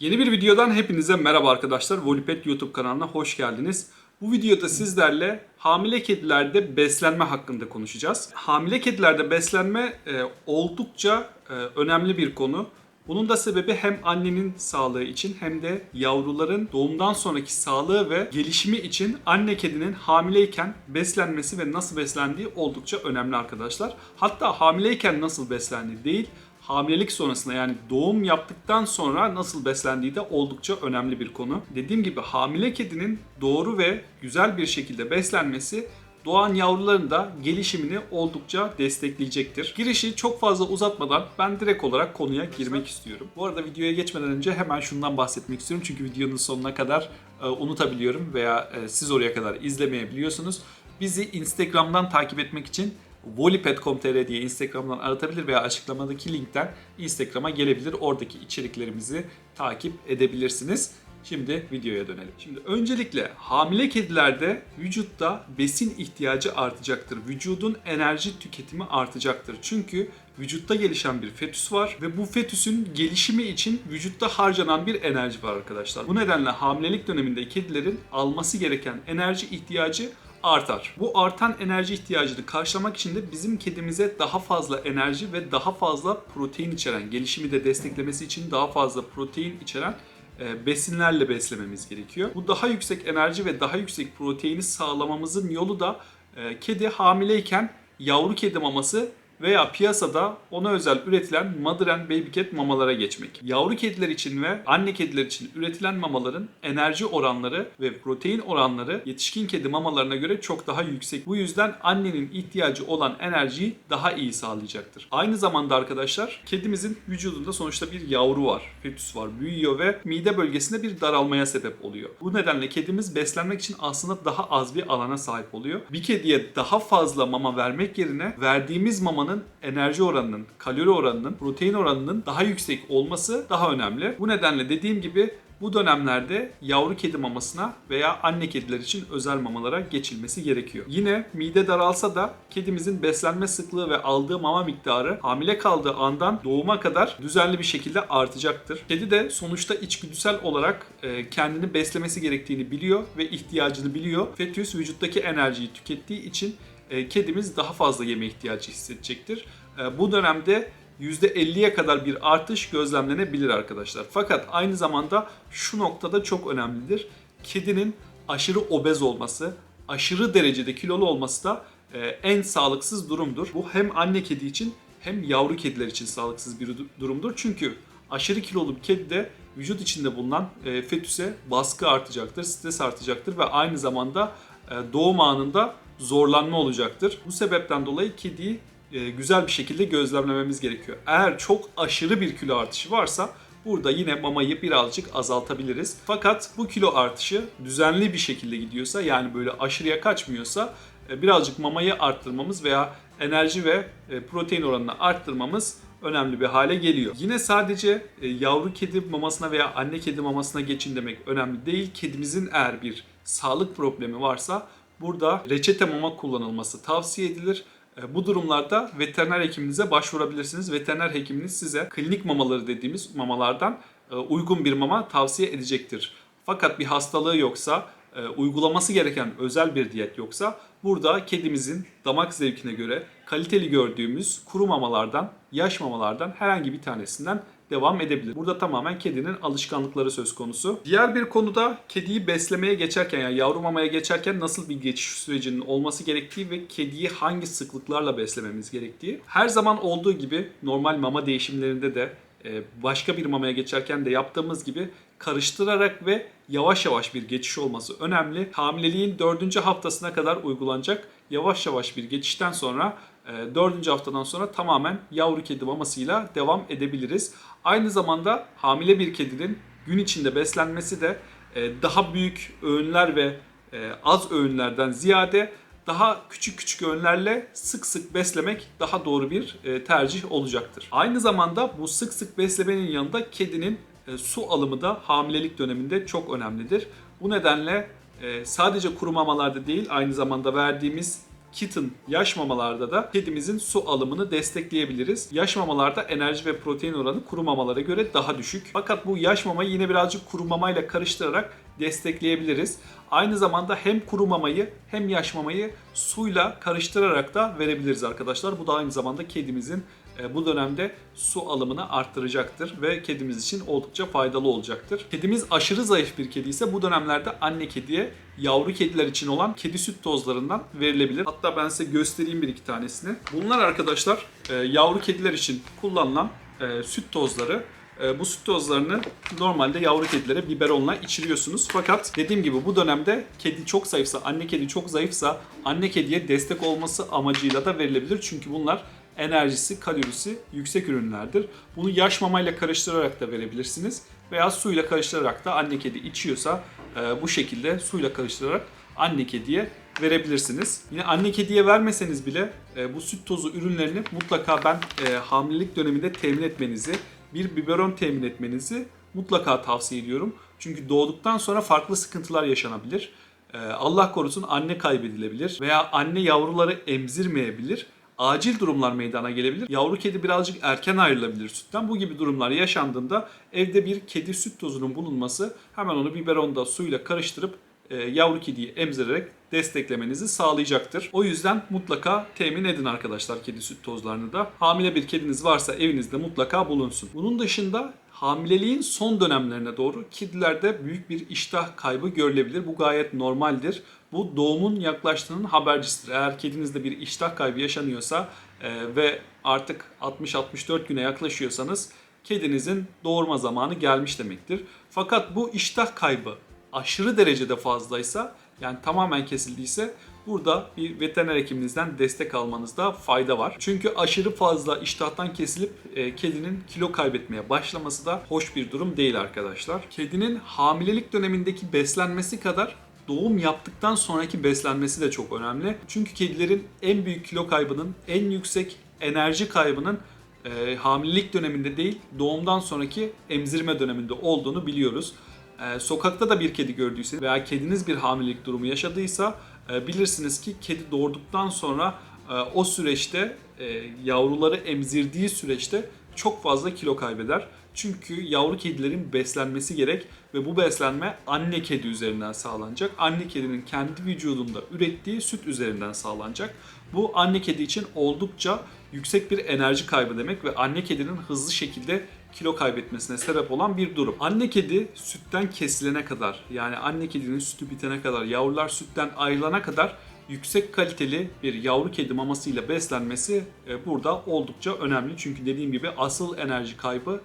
Yeni bir videodan hepinize merhaba arkadaşlar. Volipet YouTube kanalına hoş geldiniz. Bu videoda sizlerle hamile kedilerde beslenme hakkında konuşacağız. Hamile kedilerde beslenme e, oldukça e, önemli bir konu. Bunun da sebebi hem annenin sağlığı için hem de yavruların doğumdan sonraki sağlığı ve gelişimi için anne kedinin hamileyken beslenmesi ve nasıl beslendiği oldukça önemli arkadaşlar. Hatta hamileyken nasıl beslendiği değil, hamilelik sonrasında yani doğum yaptıktan sonra nasıl beslendiği de oldukça önemli bir konu. Dediğim gibi hamile kedinin doğru ve güzel bir şekilde beslenmesi doğan yavruların da gelişimini oldukça destekleyecektir. Girişi çok fazla uzatmadan ben direkt olarak konuya girmek istiyorum. Bu arada videoya geçmeden önce hemen şundan bahsetmek istiyorum. Çünkü videonun sonuna kadar e, unutabiliyorum veya e, siz oraya kadar izlemeyebiliyorsunuz. Bizi Instagram'dan takip etmek için volipet.com.tr diye Instagram'dan aratabilir veya açıklamadaki linkten Instagram'a gelebilir. Oradaki içeriklerimizi takip edebilirsiniz. Şimdi videoya dönelim. Şimdi öncelikle hamile kedilerde vücutta besin ihtiyacı artacaktır. Vücudun enerji tüketimi artacaktır. Çünkü vücutta gelişen bir fetüs var ve bu fetüsün gelişimi için vücutta harcanan bir enerji var arkadaşlar. Bu nedenle hamilelik döneminde kedilerin alması gereken enerji ihtiyacı artar. Bu artan enerji ihtiyacını karşılamak için de bizim kedimize daha fazla enerji ve daha fazla protein içeren, gelişimi de desteklemesi için daha fazla protein içeren e, besinlerle beslememiz gerekiyor. Bu daha yüksek enerji ve daha yüksek proteini sağlamamızın yolu da e, kedi hamileyken yavru kedi maması veya piyasada ona özel üretilen Mother and Baby Cat mamalara geçmek. Yavru kediler için ve anne kediler için üretilen mamaların enerji oranları ve protein oranları yetişkin kedi mamalarına göre çok daha yüksek. Bu yüzden annenin ihtiyacı olan enerjiyi daha iyi sağlayacaktır. Aynı zamanda arkadaşlar kedimizin vücudunda sonuçta bir yavru var, fetüs var, büyüyor ve mide bölgesinde bir daralmaya sebep oluyor. Bu nedenle kedimiz beslenmek için aslında daha az bir alana sahip oluyor. Bir kediye daha fazla mama vermek yerine verdiğimiz mamanın enerji oranının, kalori oranının, protein oranının daha yüksek olması daha önemli. Bu nedenle dediğim gibi bu dönemlerde yavru kedi mamasına veya anne kediler için özel mamalara geçilmesi gerekiyor. Yine mide daralsa da kedimizin beslenme sıklığı ve aldığı mama miktarı hamile kaldığı andan doğuma kadar düzenli bir şekilde artacaktır. Kedi de sonuçta içgüdüsel olarak e, kendini beslemesi gerektiğini biliyor ve ihtiyacını biliyor. Fetüs vücuttaki enerjiyi tükettiği için e, kedimiz daha fazla yeme ihtiyacı hissedecektir. E, Bu dönemde %50'ye kadar bir artış gözlemlenebilir arkadaşlar. Fakat aynı zamanda şu noktada çok önemlidir. Kedinin aşırı obez olması, aşırı derecede kilolu olması da e, en sağlıksız durumdur. Bu hem anne kedi için hem yavru kediler için sağlıksız bir du- durumdur. Çünkü aşırı kilolu bir kedide vücut içinde bulunan fetüse baskı artacaktır, stres artacaktır ve aynı zamanda doğum anında zorlanma olacaktır. Bu sebepten dolayı kediyi e, güzel bir şekilde gözlemlememiz gerekiyor. Eğer çok aşırı bir kilo artışı varsa burada yine mamayı birazcık azaltabiliriz. Fakat bu kilo artışı düzenli bir şekilde gidiyorsa yani böyle aşırıya kaçmıyorsa e, birazcık mamayı arttırmamız veya enerji ve e, protein oranını arttırmamız önemli bir hale geliyor. Yine sadece yavru kedi mamasına veya anne kedi mamasına geçin demek önemli değil. Kedimizin eğer bir sağlık problemi varsa burada reçete mama kullanılması tavsiye edilir. E, Bu durumlarda veteriner hekiminize başvurabilirsiniz. Veteriner hekiminiz size klinik mamaları dediğimiz mamalardan e, uygun bir mama tavsiye edecektir. Fakat bir hastalığı yoksa, e, uygulaması gereken özel bir diyet yoksa burada kedimizin damak zevkine göre kaliteli gördüğümüz kuru mamalardan, yaş mamalardan herhangi bir tanesinden devam edebilir. Burada tamamen kedinin alışkanlıkları söz konusu. Diğer bir konuda kediyi beslemeye geçerken yani yavru mamaya geçerken nasıl bir geçiş sürecinin olması gerektiği ve kediyi hangi sıklıklarla beslememiz gerektiği. Her zaman olduğu gibi normal mama değişimlerinde de e, başka bir mamaya geçerken de yaptığımız gibi karıştırarak ve yavaş yavaş bir geçiş olması önemli. Hamileliğin 4. haftasına kadar uygulanacak yavaş yavaş bir geçişten sonra 4. haftadan sonra tamamen yavru kedi mamasıyla devam edebiliriz. Aynı zamanda hamile bir kedinin gün içinde beslenmesi de e, daha büyük öğünler ve e, az öğünlerden ziyade daha küçük küçük öğünlerle sık sık beslemek daha doğru bir e, tercih olacaktır. Aynı zamanda bu sık sık beslemenin yanında kedinin su alımı da hamilelik döneminde çok önemlidir. Bu nedenle sadece kuru mamalarda değil aynı zamanda verdiğimiz kitten yaş mamalarda da kedimizin su alımını destekleyebiliriz. Yaş mamalarda enerji ve protein oranı kuru mamalara göre daha düşük. Fakat bu yaş mamayı yine birazcık kuru mamayla karıştırarak destekleyebiliriz. Aynı zamanda hem kuru mamayı hem yaş mamayı suyla karıştırarak da verebiliriz arkadaşlar. Bu da aynı zamanda kedimizin bu dönemde su alımını arttıracaktır ve kedimiz için oldukça faydalı olacaktır. Kedimiz aşırı zayıf bir kedi ise bu dönemlerde anne kediye yavru kediler için olan kedi süt tozlarından verilebilir. Hatta ben size göstereyim bir iki tanesini. Bunlar arkadaşlar e, yavru kediler için kullanılan e, süt tozları. E, bu süt tozlarını normalde yavru kedilere biberonla içiriyorsunuz. Fakat dediğim gibi bu dönemde kedi çok zayıfsa, anne kedi çok zayıfsa anne kediye destek olması amacıyla da verilebilir. Çünkü bunlar enerjisi, kalorisi yüksek ürünlerdir. Bunu yaş mamayla karıştırarak da verebilirsiniz. Veya suyla karıştırarak da anne kedi içiyorsa e, bu şekilde suyla karıştırarak anne kediye verebilirsiniz. Yine anne kediye vermeseniz bile e, bu süt tozu ürünlerini mutlaka ben e, hamilelik döneminde temin etmenizi, bir biberon temin etmenizi mutlaka tavsiye ediyorum. Çünkü doğduktan sonra farklı sıkıntılar yaşanabilir. E, Allah korusun anne kaybedilebilir veya anne yavruları emzirmeyebilir acil durumlar meydana gelebilir. Yavru kedi birazcık erken ayrılabilir sütten. Bu gibi durumlar yaşandığında evde bir kedi süt tozunun bulunması hemen onu biberonda suyla karıştırıp e, yavru kediyi emzirerek desteklemenizi sağlayacaktır. O yüzden mutlaka temin edin arkadaşlar kedi süt tozlarını da. Hamile bir kediniz varsa evinizde mutlaka bulunsun. Bunun dışında hamileliğin son dönemlerine doğru kedilerde büyük bir iştah kaybı görülebilir. Bu gayet normaldir. Bu doğumun yaklaştığının habercisidir. Eğer kedinizde bir iştah kaybı yaşanıyorsa e, ve artık 60-64 güne yaklaşıyorsanız kedinizin doğurma zamanı gelmiş demektir. Fakat bu iştah kaybı aşırı derecede fazlaysa yani tamamen kesildiyse burada bir veteriner hekiminizden destek almanızda fayda var. Çünkü aşırı fazla iştahtan kesilip e, kedinin kilo kaybetmeye başlaması da hoş bir durum değil arkadaşlar. Kedinin hamilelik dönemindeki beslenmesi kadar doğum yaptıktan sonraki beslenmesi de çok önemli. Çünkü kedilerin en büyük kilo kaybının, en yüksek enerji kaybının e, hamilelik döneminde değil, doğumdan sonraki emzirme döneminde olduğunu biliyoruz. E, sokakta da bir kedi gördüyse veya kediniz bir hamilelik durumu yaşadıysa e, bilirsiniz ki kedi doğurduktan sonra e, o süreçte e, yavruları emzirdiği süreçte çok fazla kilo kaybeder. Çünkü yavru kedilerin beslenmesi gerek ve bu beslenme anne kedi üzerinden sağlanacak. Anne kedinin kendi vücudunda ürettiği süt üzerinden sağlanacak. Bu anne kedi için oldukça yüksek bir enerji kaybı demek ve anne kedinin hızlı şekilde kilo kaybetmesine sebep olan bir durum. Anne kedi sütten kesilene kadar yani anne kedinin sütü bitene kadar yavrular sütten ayrılana kadar yüksek kaliteli bir yavru kedi mamasıyla beslenmesi e, burada oldukça önemli. Çünkü dediğim gibi asıl enerji kaybı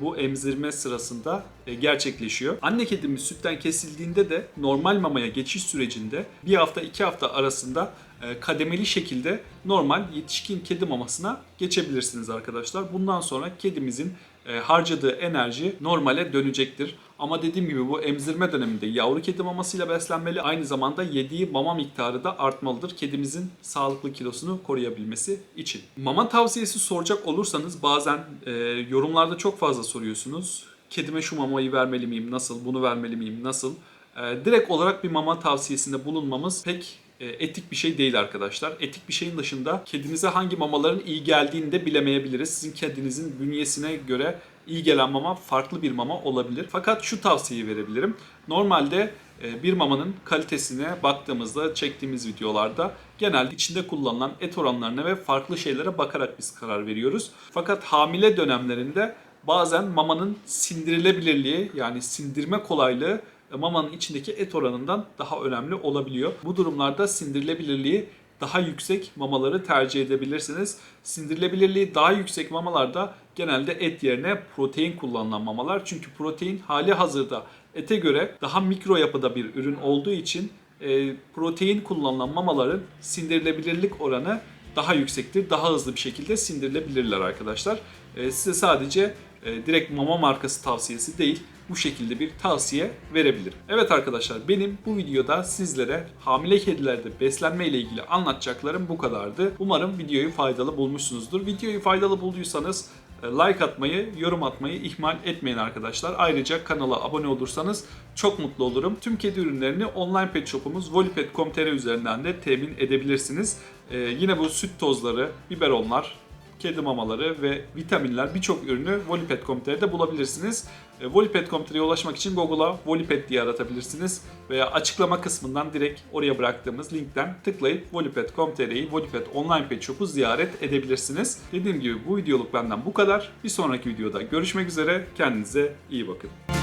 bu emzirme sırasında e, gerçekleşiyor. Anne kedimiz sütten kesildiğinde de normal mamaya geçiş sürecinde bir hafta iki hafta arasında e, kademeli şekilde normal yetişkin kedi mamasına geçebilirsiniz arkadaşlar. Bundan sonra kedimizin e, harcadığı enerji normale dönecektir. Ama dediğim gibi bu emzirme döneminde yavru kedi mamasıyla beslenmeli. Aynı zamanda yediği mama miktarı da artmalıdır. Kedimizin sağlıklı kilosunu koruyabilmesi için. Mama tavsiyesi soracak olursanız bazen e, yorumlarda çok fazla soruyorsunuz. Kedime şu mamayı vermeli miyim? Nasıl? Bunu vermeli miyim? Nasıl? E, direkt olarak bir mama tavsiyesinde bulunmamız pek e, etik bir şey değil arkadaşlar. Etik bir şeyin dışında kedinize hangi mamaların iyi geldiğini de bilemeyebiliriz. Sizin kedinizin bünyesine göre iyi gelen mama farklı bir mama olabilir. Fakat şu tavsiyeyi verebilirim. Normalde e, bir mamanın kalitesine baktığımızda çektiğimiz videolarda genelde içinde kullanılan et oranlarına ve farklı şeylere bakarak biz karar veriyoruz. Fakat hamile dönemlerinde bazen mamanın sindirilebilirliği yani sindirme kolaylığı mamanın içindeki et oranından daha önemli olabiliyor. Bu durumlarda sindirilebilirliği daha yüksek mamaları tercih edebilirsiniz. Sindirilebilirliği daha yüksek mamalarda genelde et yerine protein kullanılan mamalar. Çünkü protein hali hazırda ete göre daha mikro yapıda bir ürün olduğu için e, protein kullanılan mamaların sindirilebilirlik oranı daha yüksektir. Daha hızlı bir şekilde sindirilebilirler arkadaşlar. E, size sadece e, direkt mama markası tavsiyesi değil bu şekilde bir tavsiye verebilirim. Evet arkadaşlar benim bu videoda sizlere hamile kedilerde beslenme ile ilgili anlatacaklarım bu kadardı. Umarım videoyu faydalı bulmuşsunuzdur. Videoyu faydalı bulduysanız e, like atmayı, yorum atmayı ihmal etmeyin arkadaşlar. Ayrıca kanala abone olursanız çok mutlu olurum. Tüm kedi ürünlerini online pet shopumuz volipet.com.tr üzerinden de temin edebilirsiniz. Ee, yine bu süt tozları, biberonlar, kedi mamaları ve vitaminler birçok ürünü volipet.com.tr'de bulabilirsiniz. E, Volipet.com.tr'ye ulaşmak için Google'a Volipet diye aratabilirsiniz veya açıklama kısmından direkt oraya bıraktığımız linkten tıklayıp Volipet.com.tr'yi Volipet online pet shop'u ziyaret edebilirsiniz. Dediğim gibi bu videoluk benden bu kadar. Bir sonraki videoda görüşmek üzere. Kendinize iyi bakın.